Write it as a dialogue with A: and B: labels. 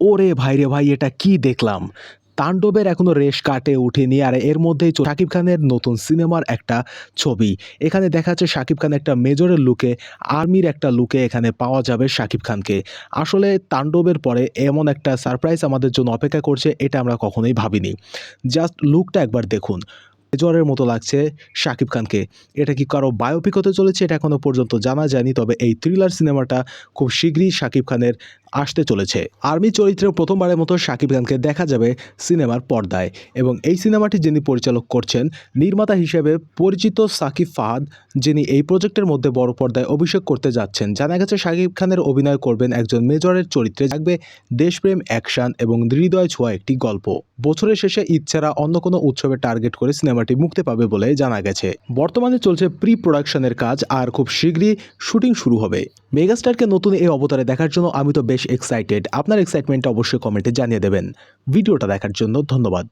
A: ওরে ভাই রে ভাই, এটা কি দেখলাম? তাণ্ডবের এখনও রেশ কাটে উঠেনি, আর এর মধ্যেই শাকিব খানের নতুন সিনেমার একটা ছবি। এখানে দেখা যাচ্ছে শাকিব খান একটা মেজরের লুকে আর্মির একটা লুকে এখানে পাওয়া যাবে শাকিব খানকে। আসলে তাণ্ডবের পরে এমন একটা সারপ্রাইজ আমাদের জন্য অপেক্ষা করছে, এটা আমরা কখনোই ভাবিনি। জাস্ট লুকটা একবার দেখুন। মেজরের মতো লাগছে শাকিব খানকে। এটা কি কারও বায়োপিক হতে চলেছে? এটা এখনও পর্যন্ত জানা যায়নি, তবে এই থ্রিলার সিনেমাটা খুব শীঘ্রই শাকিব খানের আসতে চলেছে। আর্মি চরিত্রে প্রথমবারের মতো শাকিব খানকে দেখা যাবে সিনেমার পর্দায়। এবং এই সিনেমাটি যিনি পরিচালক করছেন, নির্মাতা হিসেবে পরিচিত সাকিব ফাহাদ, যিনি এই প্রজেক্টের মধ্যে বড় পর্দায় অভিষেক করতে যাচ্ছেন। জানা গেছে শাকিব খানের অভিনয় করবেন একজন মেজরের চরিত্রে। থাকবে দেশপ্রেম অ্যাকশন এবং হৃদয় ছোঁয়া একটি গল্প। বছরের শেষে ইচ্ছারা অন্য কোনো উৎসবে টার্গেট করে সিনেমাটি মুক্তি পাবে বলে জানা গেছে। বর্তমানে চলছে প্রি প্রোডাকশনের কাজ আর খুব শীঘ্রই শুটিং শুরু হবে। মেগাস্টারকে নতুন এই অবতারে দেখার জন্য আমি তো বেশ এক্সাইটেড আপনার এক্সাইটমেন্টটা অবশ্যই কমেন্টে জানিয়ে দেবেন। ভিডিওটা দেখার জন্য ধন্যবাদ।